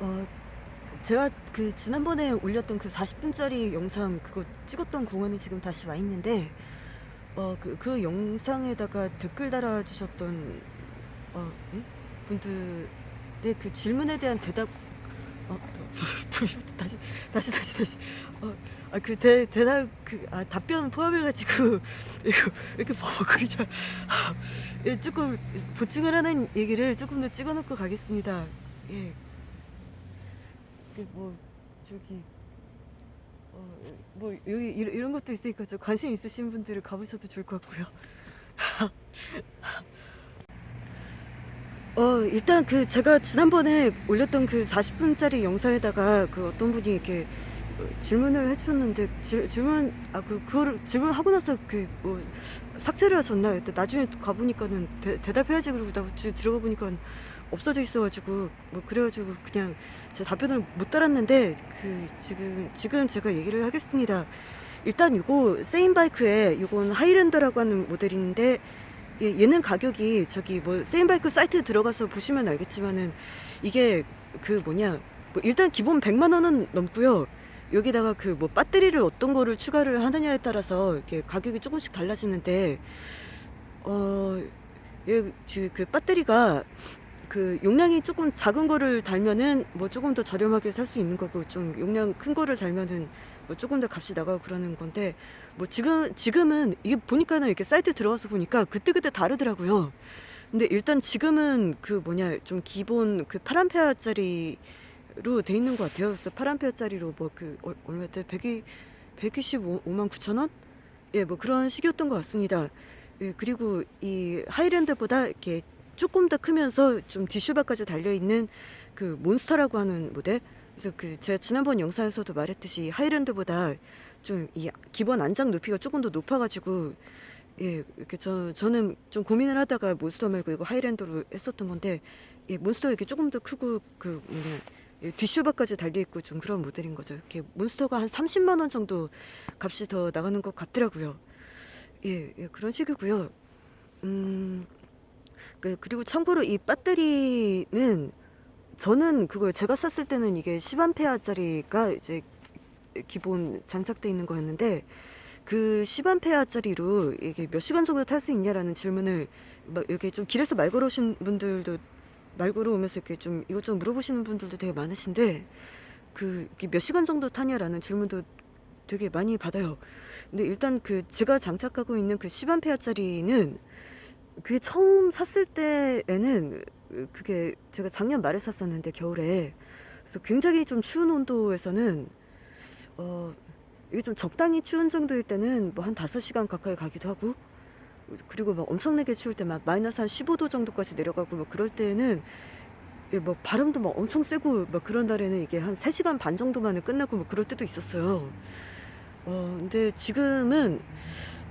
어, 제가 그 지난번에 올렸던 그 40분짜리 영상 그거 찍었던 공원에 지금 다시 와 있는데 어, 그, 그 영상에다가 댓글 달아주셨던 어, 응? 분들의 그 질문에 대한 대답 어, 다시 다시 다시 다시 어, 아, 그 대, 대답 그 아, 답변 포함해가지고 이거 이렇게 버벅거리냐 예, 조금 보충을 하는 얘기를 조금 더 찍어놓고 가겠습니다. 예. 그뭐 저기 어, 뭐 여기 이런, 이런 것도 있으니까 좀 관심 있으신 분들은 가보셔도 좋을 것 같고요. 어 일단 그 제가 지난번에 올렸던 그 40분짜리 영상에다가 그 어떤 분이 이렇게 어, 질문을 해주셨는데 질, 질문 아그 그거를 질문하고 나서 그 뭐 삭제를 하셨나요? 나중에 가보니까는 대, 대답해야지 그러고 나 들어가 보니까 없어져 있어가지고 뭐 그래가지고 그냥 제 답변을 못 달았는데 그 지금 지금 제가 얘기를 하겠습니다. 일단 이거 세인 바이크에 이건 하이랜더라고 하는 모델인데 예, 얘는 가격이 저기 뭐 세인바이크 사이트 들어가서 보시면 알겠지만은 이게 그 뭐냐 뭐 일단 기본 100만 원은 넘고요. 여기다가 그 뭐 배터리를 어떤 거를 추가를 하느냐에 따라서 이렇게 가격이 조금씩 달라지는데 어, 예, 지금 그 배터리가 그 용량이 조금 작은 거를 달면은 뭐 조금 더 저렴하게 살 수 있는 거고 좀 용량 큰 거를 달면은 뭐 조금 더 값이 나가고 그러는 건데 뭐 지금 지금은 이게 보니까는 이렇게 사이트 들어가서 보니까 그때 그때 다르더라고요. 근데 일단 지금은 그 뭐냐 좀 기본 그 8암페어짜리로 돼 있는 것 같아요. 그래서 8암페어짜리로 뭐 그 얼마였대? 100이 125만 9천 원? 예, 뭐 그런 식이었던 것 같습니다. 예, 그리고 이 하이랜드보다 이렇게 조금 더 크면서 좀 디슈바까지 달려 있는 그 몬스터라고 하는 모델. 그래서 그 제가 지난번 영상에서도 말했듯이 하이랜드보다 좀 이 기본 안장 높이가 조금 더 높아가지고 예 이렇게 저 저는 좀 고민을 하다가 몬스터 말고 이거 하이랜드로 했었던 건데 예 몬스터 이렇게 조금 더 크고 그 뭐냐 예, 뒷슈바까지 달려 있고 좀 그런 모델인 거죠. 이렇게 몬스터가 한 30만 원 정도 값이 더 나가는 것 같더라고요. 예, 예 그런 식이고요. 음. 그 그리고 참고로 이 배터리는 저는 그걸 제가 샀을 때는 이게 10암페어짜리가 이제 기본 장착돼 있는 거였는데 그 10암페어짜리로 이게 몇 시간 정도 탈 수 있냐라는 질문을 막 이렇게 좀 길에서 말 걸어오신 분들도 말 걸어오면서 이렇게 좀 이것저것 물어보시는 분들도 되게 많으신데 그 몇 시간 정도 타냐라는 질문도 되게 많이 받아요. 근데 일단 그 제가 장착하고 있는 그 10암페어짜리는 그게 처음 샀을 때에는 그게 제가 작년 말에 샀었는데 겨울에 그래서 굉장히 좀 추운 온도에서는 어 이게 좀 적당히 추운 정도일 때는 뭐 한 다섯 시간 가까이 가기도 하고 그리고 막 엄청나게 추울 때 막 마이너스 한 15도 정도까지 내려가고 뭐 그럴 때는 이게 뭐 바람도 막 엄청 세고 막 그런 날에는 이게 한 3시간 반 정도만에 끝나고 뭐 그럴 때도 있었어요. 어 근데 지금은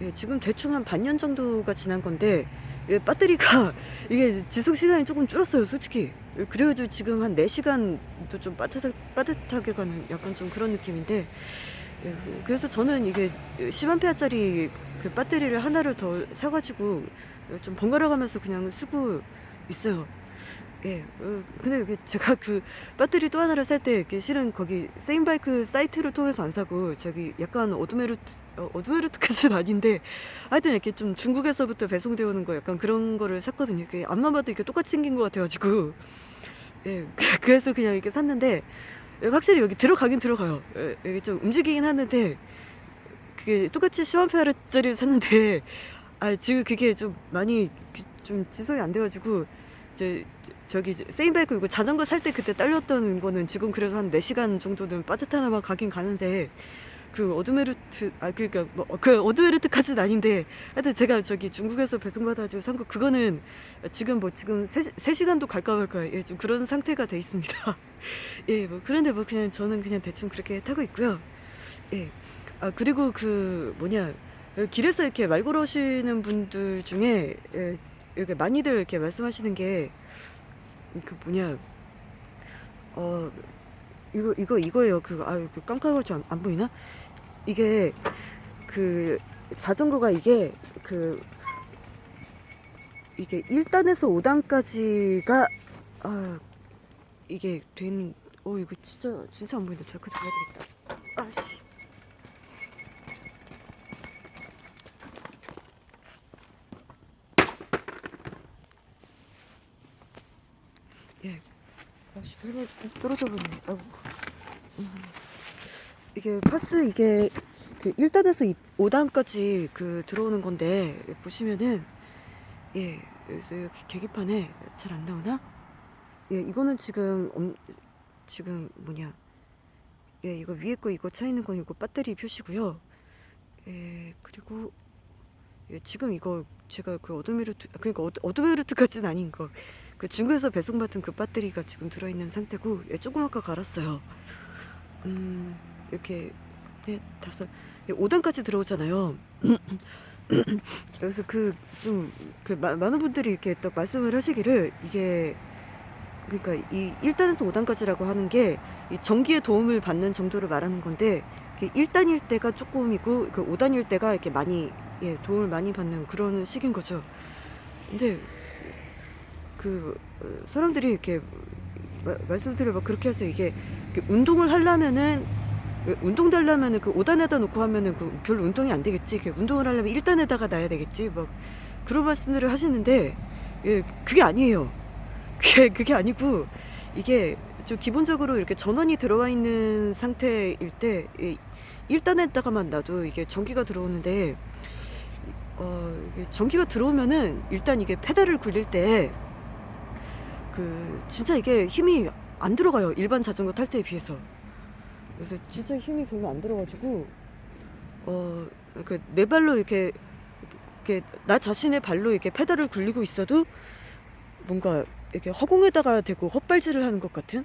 예, 지금 대충 한 반년 정도가 지난 건데 예, 배터리가 이게 지속 시간이 조금 줄었어요, 솔직히. 예, 그래가지고 지금 한 4시간도 좀 빠듯하, 빠듯하게 가는 약간 좀 그런 느낌인데 예, 그래서 저는 이게 10암페어짜리 그 배터리를 하나를 더 사가지고 좀 번갈아 가면서 그냥 쓰고 있어요. 예, 어, 근데 제가 그 배터리 또 하나를 살 때 실은 거기 세인바이크 사이트를 통해서 안 사고 저기 약간 어드메르트 어, 어드메르트까지는 아닌데 하여튼 이렇게 좀 중국에서부터 배송되어 오는 거 약간 그런 거를 샀거든요. 이게 앞만 봐도 이렇게 똑같이 생긴 것 같아가지고 예, 그래서 그냥 이렇게 샀는데 확실히 여기 들어가긴 들어가요. 예, 여기 좀 움직이긴 하는데 그게 똑같이 10암페어짜리를 샀는데 아 지금 그게 좀 많이 그- 좀 지속이 안 돼가지고 저, 저기 세인바이크 이거 자전거 살 때 그때 딸렸던 거는 지금 그래도 한 4시간 정도는 빠듯하나마 가긴 가는데 그 어드메르트 아 그러니까 뭐 그 어드메르트까지는 아닌데 하여튼 제가 저기 중국에서 배송받아가지고 산 거 그거는 지금 뭐 지금 3, 시간도 갈까 말까 예, 좀 그런 상태가 돼 있습니다. 예, 뭐 그런데 뭐 그냥 저는 그냥 대충 그렇게 타고 있고요. 예. 아 그리고 그 뭐냐 길에서 이렇게 말 걸어오시는 분들 중에 예, 이렇게 많이들 이렇게 말씀하시는 게 그 뭐냐 어 이거 이거 이거예요 그 아유 그 깜깜하지 안, 안 보이나 이게 그 자전거가 이게 그 이게 1단에서 5단까지가 아 이게 된, 어, 이거 진짜, 진짜 안 보인다. 저그 잡아야 되겠다. 아씨. 예. 아씨, 떨어져 버리네. 아이고. 음. 이게 파스 이게 그 1단에서 5단까지 그 들어오는 건데 보시면은 예 그래서 여기 계기판에 잘 안 나오나? 예 이거는 지금 엄, 지금 뭐냐 예 이거 위에 거 이거 차 있는 건 이거 배터리 표시고요. 예 그리고 예 지금 이거 제가 그 어드메르트 그러니까 어드, 어드메르트까지는 아닌 거 그 중국에서 배송받은 그 배터리가 지금 들어있는 상태고 예 조금 아까 갈았어요. 음 이렇게 네 다섯 예, 5단까지 들어오잖아요. 그래서 그 좀 그 많은 분들이 이렇게 딱 말씀을 하시기를 이게 그러니까 이 1단에서 5단까지라고 하는 게이 전기의 도움을 받는 정도를 말하는 건데 그 1단일 때가 조금이고 그 5단일 때가 이렇게 많이 예, 도움을 많이 받는 그런 식인 거죠. 근데 그 어, 사람들이 이렇게 마- 말씀드려 막 그렇게 해서 이게 운동을 하려면은 왜 운동 달라면은 그 5단에다 놓고 하면은 그 별로 운동이 안 되겠지. 운동을 하려면 1단에다가 놔야 되겠지. 막 그런 말씀들을 하시는데 예, 그게 아니에요. 그게 그게 아니고 이게 좀 기본적으로 이렇게 전원이 들어와 있는 상태일 때이 1단에다가만 놔도 이게 전기가 들어오는데 어 전기가 들어오면은 일단 이게 페달을 굴릴 때 그 진짜 이게 힘이 안 들어가요. 일반 자전거 탈 때에 비해서. 그래서 진짜 힘이 별로 안 들어가지고 어그네 발로 이렇게 이렇게 나 자신의 발로 이렇게 페달을 굴리고 있어도 뭔가 이렇게 허공에다가 대고 헛발질을 하는 것 같은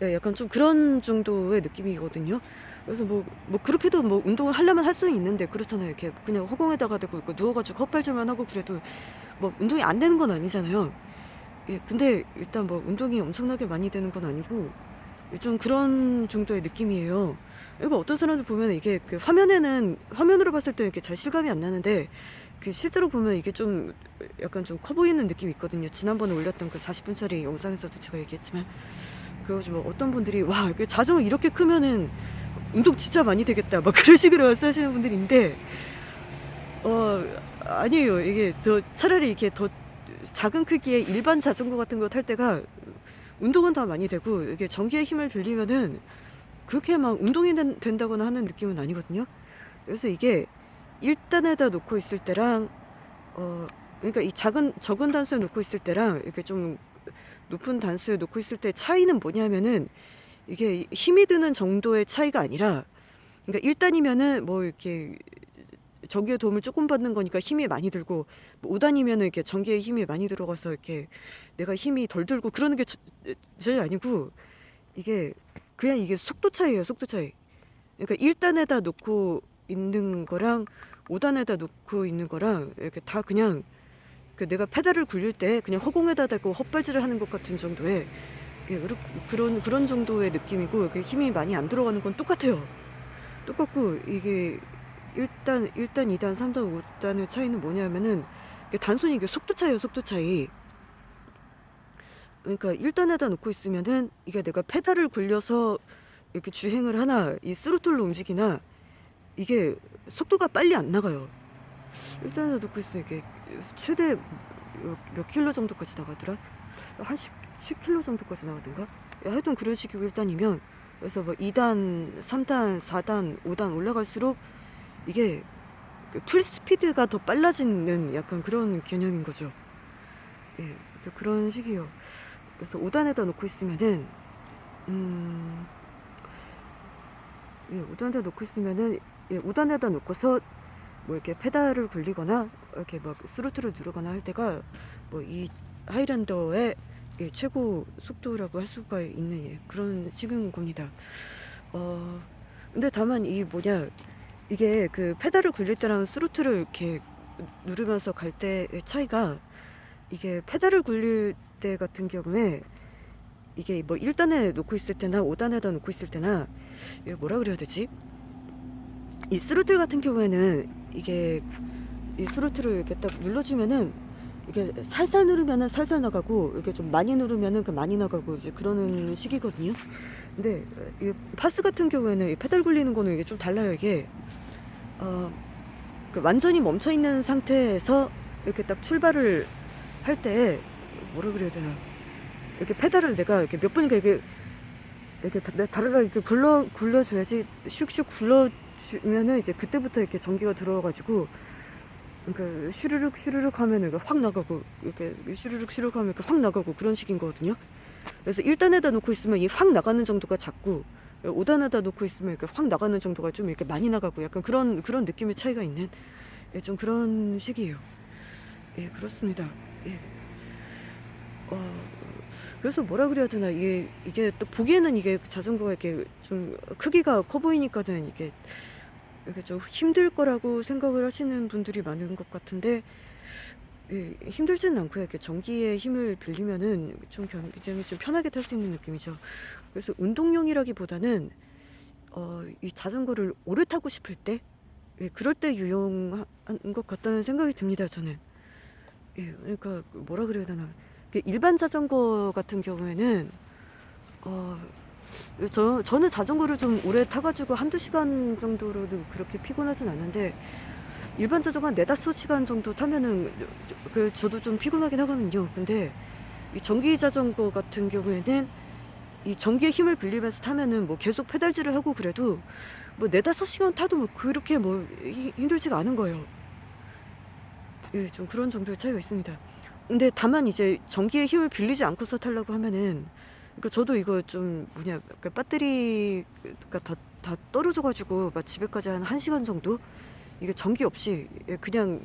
예, 약간 좀 그런 정도의 느낌이거든요. 그래서 뭐, 뭐 그렇게도 뭐 운동을 하려면 할 수는 있는데 그렇잖아요. 이렇게 그냥 허공에다가 대고 누워가지고 헛발질만 하고 그래도 뭐 운동이 안 되는 건 아니잖아요. 예, 근데 일단 뭐 운동이 엄청나게 많이 되는 건 아니고 좀 그런 정도의 느낌이에요. 이거 어떤 사람들 보면 이게 그 화면에는 화면으로 봤을 때 이렇게 잘 실감이 안 나는데 그 실제로 보면 이게 좀 약간 좀 커 보이는 느낌이 있거든요. 지난번에 올렸던 그 40분짜리 영상에서도 제가 얘기했지만 그래가지고 뭐 어떤 분들이 와 자전거 이렇게 크면은 운동 진짜 많이 되겠다 막 그런 식으로 말씀하시는 분들인데 어 아니에요. 이게 더 차라리 이렇게 더 작은 크기의 일반 자전거 같은 거 탈 때가 운동은 다 많이 되고 이게 전기의 힘을 빌리면은 그렇게 막 운동이 된, 된다거나 하는 느낌은 아니거든요. 그래서 이게 1단에다 놓고 있을 때랑 어 그러니까 이 작은 적은 단수에 놓고 있을 때랑 이렇게 좀 높은 단수에 놓고 있을 때 차이는 뭐냐면은 이게 힘이 드는 정도의 차이가 아니라 그러니까 1단이면은 뭐 이렇게 전기의 도움을 조금 받는 거니까 힘이 많이 들고 뭐 5단이면은 이렇게 전기의 힘이 많이 들어가서 이렇게 내가 힘이 덜 들고 그러는 게 저- 전혀 아니고 이게 그냥 이게 속도 차이예요 속도 차이 그러니까 1단에다 놓고 있는 거랑 5단에다 놓고 있는 거랑 이렇게 다 그냥 그 내가 페달을 굴릴 때 그냥 허공에다 대고 헛발질을 하는 것 같은 정도의 예, 그런 그런 정도의 느낌이고 힘이 많이 안 들어가는 건 똑같아요. 똑같고 이게 1단, 1단, 2단, 3단, 5단의 차이는 뭐냐면은 단순히 이게 속도 차이예요, 속도 차이. 그러니까 1단에다 놓고 있으면은 이게 내가 페달을 굴려서 이렇게 주행을 하나 이 스로틀로 움직이나 이게 속도가 빨리 안 나가요. 1단에다 놓고 있으면 이게 최대 몇, 몇 킬로 정도까지 나가더라? 한 10, 10킬로 정도까지 나가던가? 하여튼 그런 식이고 1단이면 그래서 뭐 2단, 3단, 4단, 5단 올라갈수록 이게 그 풀스피드가 더 빨라지는 약간 그런 개념인 거죠. 예, 그런 식이에요. 그래서 5단에다 놓고 있으면은, 음, 예, 5단에다 놓고 있으면은, 예, 5단에다 놓고서 뭐 이렇게 페달을 굴리거나, 이렇게 막 스로틀을 누르거나 할 때가 뭐 이 하이랜더의 예, 최고 속도라고 할 수가 있는 예, 그런 식인 겁니다. 어, 근데 다만 이 뭐냐, 이게 그 페달을 굴릴 때랑 스로틀을 이렇게 누르면서 갈 때의 차이가 이게 페달을 굴릴 때 같은 경우에 이게 뭐 1단에 놓고 있을 때나 5단에다 놓고 있을 때나 뭐라 그래야 되지? 이 스로틀 같은 경우에는 이게 이 스로틀을 이렇게 딱 눌러주면은 이게 살살 누르면은 살살 나가고 이렇게 좀 많이 누르면은 그 많이 나가고 이제 그러는 식이거든요. 근데 이 파스 같은 경우에는 이 페달 굴리는 거는 이게 좀 달라요. 이게 어, 그 완전히 멈춰 있는 상태에서 이렇게 딱 출발을 할 때 뭐라 그래야 되나 이렇게 페달을 내가 이렇게 몇 번인가 이렇게 이렇게 다르라 이렇게 굴러 굴려줘야지 슉슉 굴러주면은 이제 그때부터 이렇게 전기가 들어와가지고 그 슈르륵 슈르륵 하면 이렇게 확 나가고 이렇게 슈르륵 슈르륵 하면 확 나가고 그런 식인 거거든요. 그래서 1단에다 놓고 있으면 이 확 나가는 정도가 작고 5단에다 놓고 있으면 이렇게 확 나가는 정도가 좀 이렇게 많이 나가고 약간 그런 그런 느낌의 차이가 있는 예, 좀 그런 식이에요. 예, 그렇습니다. 예. 어, 그래서 뭐라 그래야 되나 이게 이게 또 보기에는 이게 자전거가 이렇게 좀 크기가 커 보이니까는 이게 이게 좀 힘들 거라고 생각을 하시는 분들이 많은 것 같은데 예, 힘들지는 않고요. 이렇게 전기의 힘을 빌리면은 좀 견- 굉장히 좀 편하게 탈 수 있는 느낌이죠. 그래서 운동용이라기보다는 어, 이 자전거를 오래 타고 싶을 때 예, 그럴 때 유용한 것 같다는 생각이 듭니다. 저는 예, 그러니까 뭐라 그래야 되나 그 일반 자전거 같은 경우에는 어, 저, 저는 자전거를 좀 오래 타가지고 한두 시간 정도로도 그렇게 피곤하진 않은데 일반 자전거 한 네다섯 시간 정도 타면은 그 저도 좀 피곤하긴 하거든요. 근데 이 전기 자전거 같은 경우에는 이 전기의 힘을 빌리면서 타면은 뭐 계속 페달질을 하고 그래도 뭐 네다섯 시간 타도 뭐 그렇게 뭐 히- 힘들지가 않은 거예요. 예, 좀 그런 정도의 차이가 있습니다. 근데 다만 이제 전기의 힘을 빌리지 않고서 타려고 하면은 그러니까 저도 이거 좀 뭐냐 그 배터리가 다, 다 떨어져가지고 막 집에까지 한 1시간 정도 이게 전기 없이 예, 그냥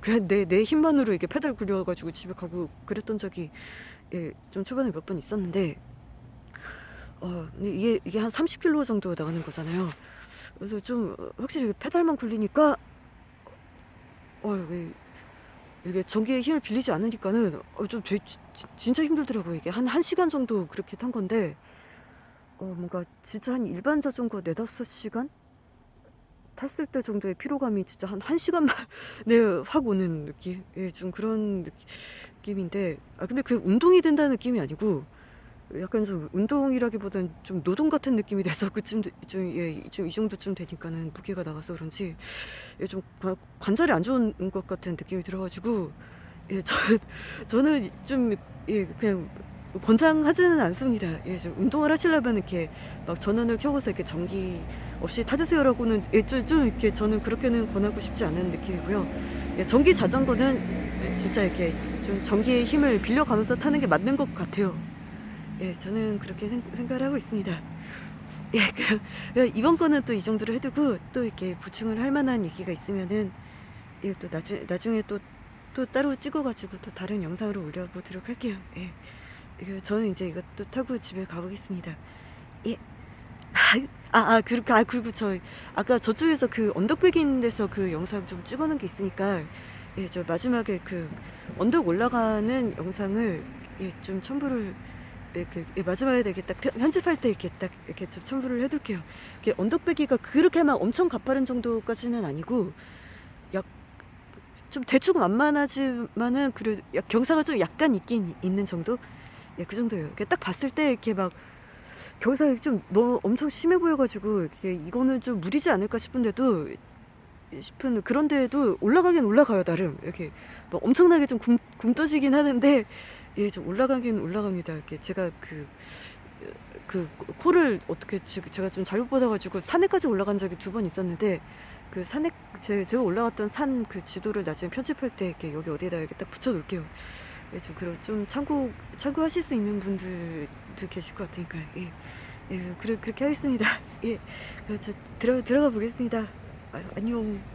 그냥 내, 내 힘만으로 이게 페달 굴려가지고 집에 가고 그랬던 적이 예, 좀 초반에 몇 번 있었는데 어, 이게 이게 한 30km 정도 나가는 거잖아요. 그래서 좀 어, 확실히 페달만 굴리니까 어, 이게 이게 전기의 힘을 빌리지 않으니까는 어, 좀 지- 지- 진짜 힘들더라고요. 이게 한 1시간 정도 그렇게 탄 건데 어, 뭔가 진짜 한 일반 자전거 네다섯 시간 탔을 때 정도의 피로감이 진짜 한 1시간 만에 확 오는 느낌? 예, 좀 그런 느낌, 느낌인데 아 근데 그 운동이 된다는 느낌이 아니고 약간 좀 운동이라기보다는 좀 노동 같은 느낌이 돼서 그쯤 좀, 예, 좀 이 정도쯤 되니까는 무게가 나가서 그런지 예, 좀 관- 관절이 안 좋은 것 같은 느낌이 들어가지고 예, 저, 저는 좀 예, 그냥 권장하지는 않습니다. 예, 좀 운동을 하시려면 이렇게 막 전원을 켜고서 이렇게 전기 없이 타주세요라고는 예, 좀, 좀 이렇게 저는 그렇게는 권하고 싶지 않은 느낌이고요. 예, 전기 자전거는 진짜 이렇게 좀 전기의 힘을 빌려가면서 타는 게 맞는 것 같아요. 예, 저는 그렇게 생, 생각을 하고 있습니다. 예, 그럼 예, 이번 거는 또 이 정도로 해두고 또 이렇게 보충을 할 만한 얘기가 있으면은 예, 또 나중 나중에 또 또 따로 찍어가지고 또 다른 영상으로 올려보도록 할게요. 예, 저는 이제 이것도 타고 집에 가보겠습니다. 예. 아, 아, 그리고, 아, 그리고 저, 아까 저쪽에서 그 언덕배기 데서 그 영상 좀 찍어 놓은 게 있으니까, 예, 저 마지막에 그 언덕 올라가는 영상을, 예, 좀 첨부를, 이렇게, 예, 마지막에 이렇게 딱 편- 편집할 때 이렇게 딱 이렇게 좀 첨부를 해둘게요. 이게 언덕배기가 그렇게 막 엄청 가파른 정도까지는 아니고, 약, 좀 대충 만만하지만은, 그래도 약- 경사가 좀 약간 있긴 있는 정도? 예, 그 정도예요. 이렇게 딱 봤을 때 이렇게 막, 경사가 좀 너무 엄청 심해 보여가지고 이게 이거는 좀 무리지 않을까 싶은데도 싶은 그런데도 올라가긴 올라가요 나름 이렇게 뭐 엄청나게 좀 굼, 굼떠지긴 하는데 예 좀 올라가긴 올라갑니다 이렇게 제가 그 그 코를 어떻게 지- 제가 좀 잘못 받아가지고 산에까지 올라간 적이 두 번 있었는데 그 산에 제, 제가 올라갔던 산 그 지도를 나중에 편집할 때 이렇게 여기 어디에다 이렇게 딱 붙여놓을게요. 예, 좀 그런 좀 참고 참고하실 수 있는 분들도 계실 것 같으니까 예, 예 그래 그렇게 하겠습니다. 예, 저 들어 들어가 보겠습니다. 아, 안녕.